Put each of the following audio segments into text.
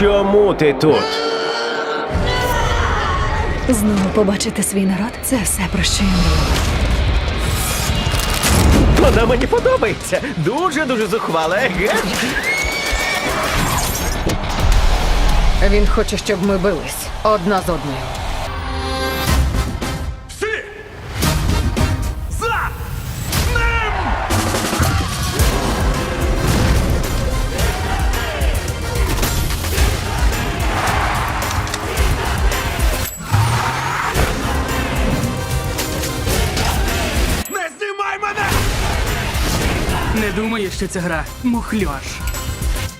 Чому ти тут? Знову побачити свій народ це все про що я мріяла. Вона мені подобається. Дуже дуже зухвала, еге? Він хоче, щоб ми бились одна з одною. Що ця гра мухльош.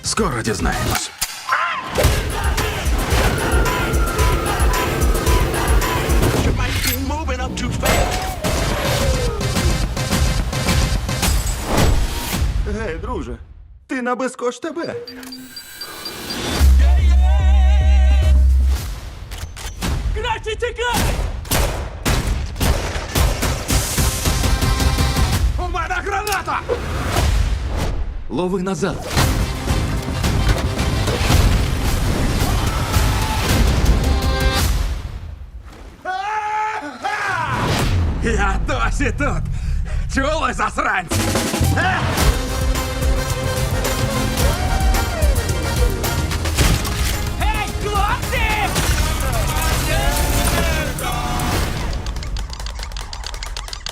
Скоро дізнаємось. Гей, друже, ти на безкош тебе. Краще тікай! Лови назад. Я досі тут. Чули засранці? Е? Гей, хлопці!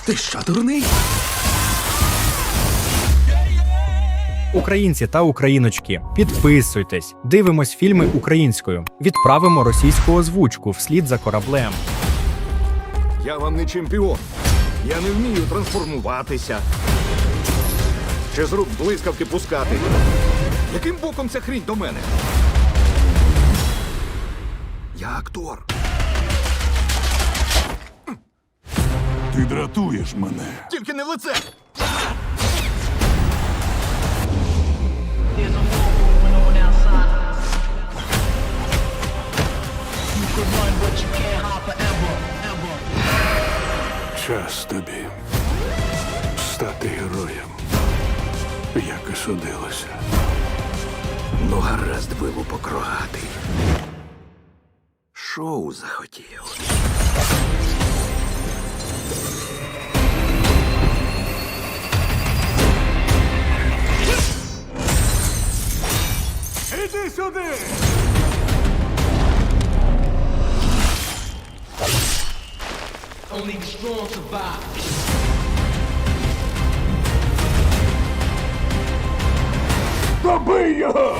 Ти що, дурний? Українці та україночки, підписуйтесь, дивимось фільми українською, відправимо російську озвучку вслід за кораблем. Я вам не чемпіон. Я не вмію трансформуватися. Чи з рук блискавки пускати. Яким боком ця хрінь до мене? Я актор. Ти дратуєш мене. Тільки не в лице. Час тобі стати героєм, як і судилося. Ну, гаразд, вилупок рогатий. Шоу захотів. Іди сюди! Добий його!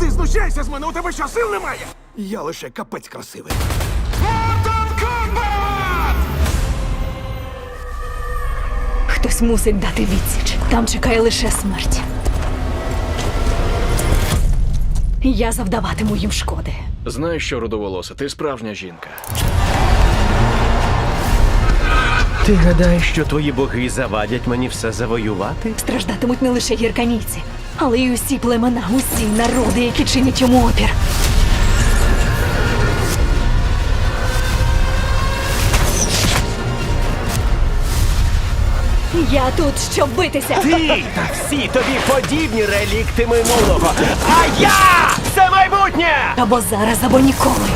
Ти знущайся з мене, у тебе що, сил немає? Я лише капець красивий. Хтось мусить дати відсіч. Там чекає лише смерть. Я завдаватиму їм шкоди. Знаєш що, рудоволоса, ти справжня жінка. Ти гадаєш, що твої боги завадять мені все завоювати? Страждатимуть не лише гірканійці, але й усі племена, усі народи, які чинять йому опір. Я тут, щоб битися. Ти та всі тобі подібні релікти минулого. А я це майбутнє! Або зараз, або ніколи.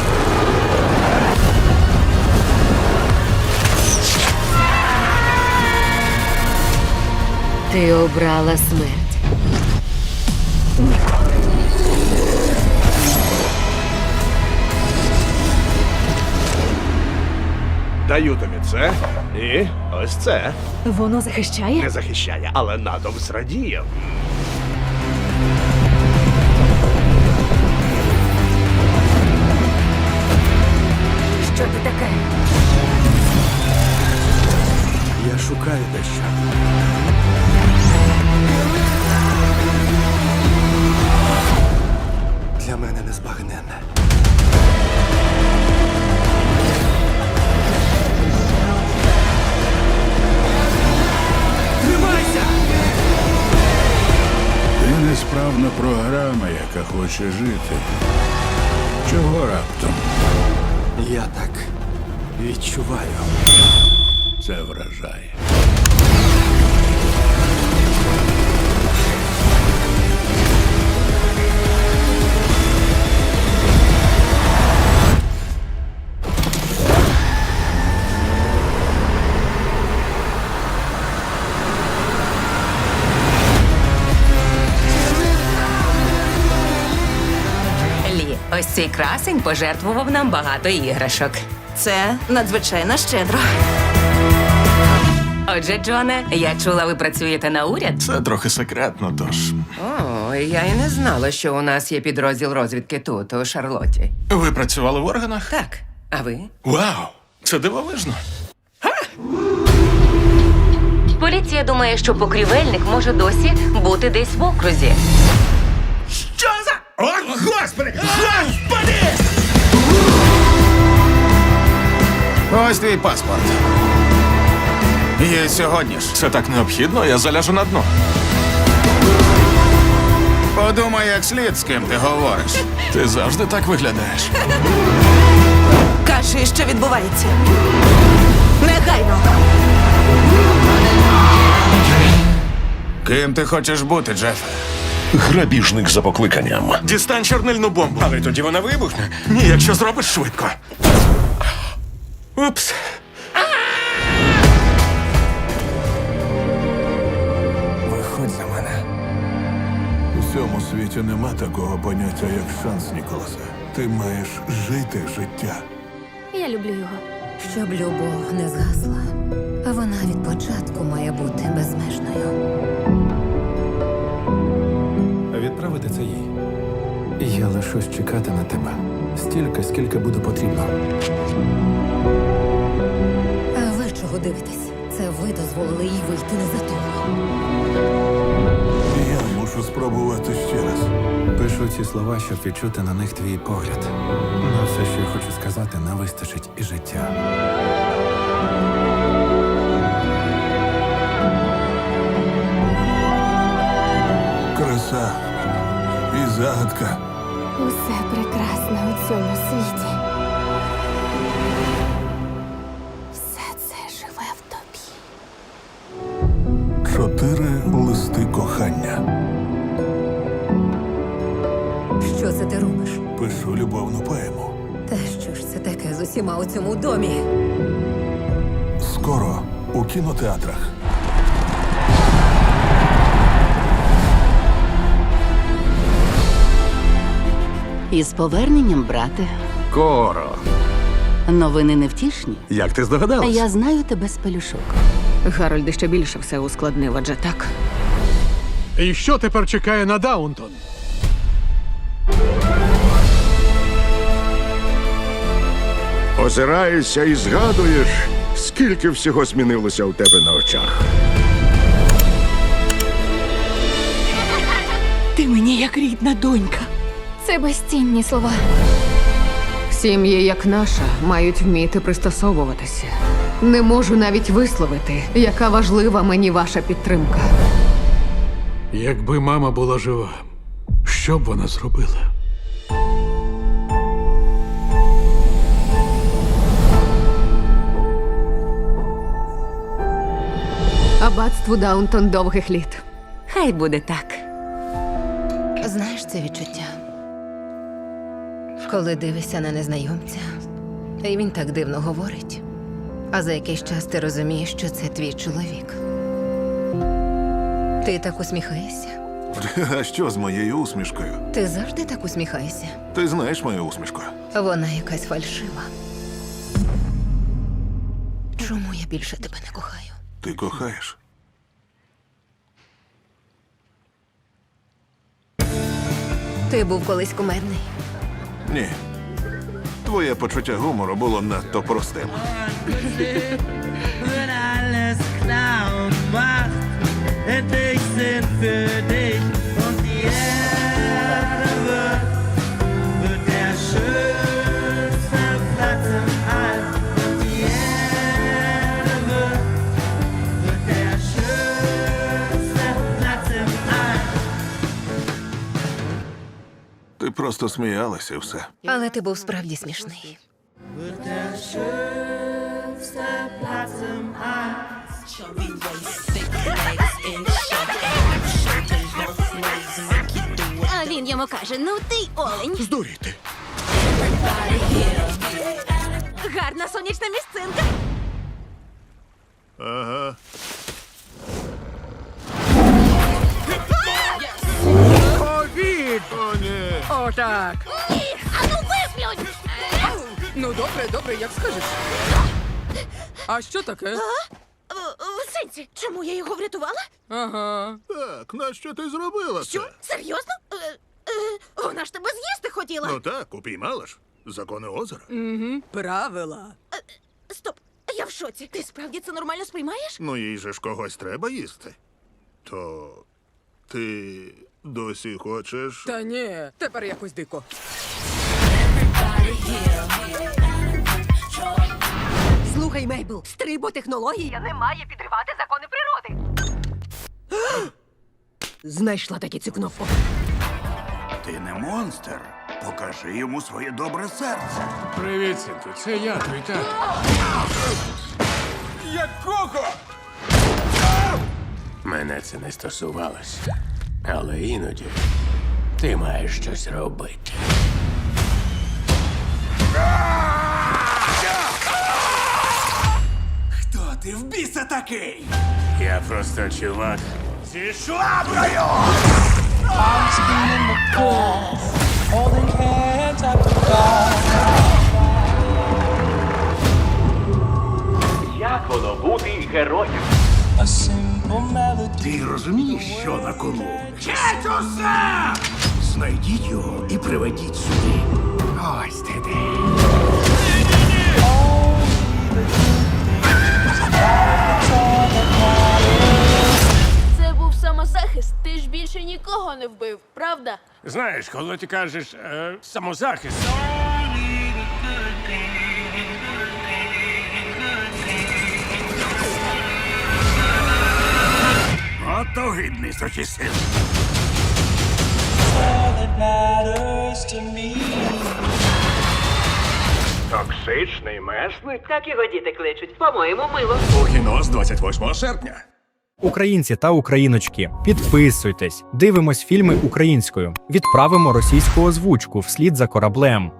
Ти обрала смерть. Даю тобі це. І ось це. Воно захищає? Не захищає, але надом зрадіє. Що ти таке? Я шукаю дещо. Яка хоче жити. Чого раптом? Я так відчуваю. Це вражає. Ось цей красень пожертвував нам багато іграшок. Це надзвичайно щедро. Отже, Джоне, я чула, ви працюєте на уряд. Це трохи секретно, тож. О, я і не знала, що у нас є підрозділ розвідки тут, у Шарлотті. Ви працювали в органах? Так, а ви? Вау! Це дивовижно. Поліція думає, що покрівельник може досі бути десь в окрузі. О, господи! Господи! Ось твій паспорт. Є сьогодні ж. Це так необхідно, я заляжу на дно. Подумай, як слід, з ким ти говориш. Ти завжди так виглядаєш. Кажи, що відбувається. Негайно. Ким ти хочеш бути, Джефе? Грабіжник за покликанням. Дістань чорнильну бомбу. Але тоді вона вибухне. Ні, якщо зробиш швидко. Упс. Виходь за мене. У цьому світі нема такого поняття, як шанс, Ніколасе. Ти маєш жити життя. Я люблю його. Щоб любов не згасла, вона від початку має бути безмежною. Відправити це їй. Я лишусь чекати на тебе. Стільки, скільки буде потрібно. А ви чого дивитесь? Це ви дозволили їй вийти не за того. Я мушу спробувати ще раз. Пишу ці слова, щоб відчути на них твій погляд. На все, що я хочу сказати, не вистачить і життя. Робиш? Пишу любовну поему. Та що ж це таке з усіма у цьому домі? Скоро у кінотеатрах. Із поверненням, брате. Коро. Новини невтішні. Як ти здогадалась? Я знаю тебе з пелюшок. Гарольд ще більше все ускладнив, адже так. І що тепер чекає на Даунтон? Озираєшся і згадуєш, скільки всього змінилося у тебе на очах. Ти мені як рідна донька. Це безцінні слова. Сім'ї, як наша, мають вміти пристосовуватися. Не можу навіть висловити, яка важлива мені ваша підтримка. Якби мама була жива, що б вона зробила? Аббатству Даунтон довгих літ. Хай буде так. Знаєш це відчуття? Коли дивишся на незнайомця, і він так дивно говорить. А за якийсь час ти розумієш, що це твій чоловік. Ти так усміхаєшся? А що з моєю усмішкою? Ти завжди так усміхаєшся. Ти знаєш мою усмішку? Вона якась фальшива. Чому я більше тебе не кохаю? Ти кохаєш? Ти був колись кумедний. Ні. Твоє почуття гумору було надто простим. Просто сміялася і все. Але ти був справді смішний. А він йому каже: ну ти олень. Здуріти. Гарна сонячна місцинка. Ага. О, ні. Отак! Ні, а ну Ну, добре, добре, як скажеш. А що таке? В сенсі, чому я його врятувала? Ага. Так, нащо ти зробила це? Серйозно? Вона ж тебе з'їсти хотіла. Ну так, упіймала ж. Закони озера. Угу. Правила. Стоп, я в шоці. Ти справді це нормально сприймаєш? Ну їй же ж когось треба їсти. То ти досі хочеш. Та ні, тепер якось дико. Слухай, Мейбл, стриботехнологія не має підривати закони природи. Знайшла таки цю кнопку. Ти не монстр. Покажи йому своє добре серце. Привіт, синку, це я, твій тато. Якого? Мене це не стосувалося. Але іноді ти маєш щось робити. Хто ти в біса такий? Я просто чувак. Зі шваброю! Як воно бути героєм? Ти розумієш, що на кону? Четуса! Знайдіть його і приведіть сюди. Ось ти де. Це був самозахист. Ти ж більше нікого не вбив, правда? Знаєш, коли ти кажеш е, самозахист. От огидний сочисин. Токсичний месник? Так його діти кличуть. По-моєму, мило. У кіно з 28 серпня. Українці та україночки, підписуйтесь, дивимось фільми українською, відправимо російську озвучку вслід за кораблем.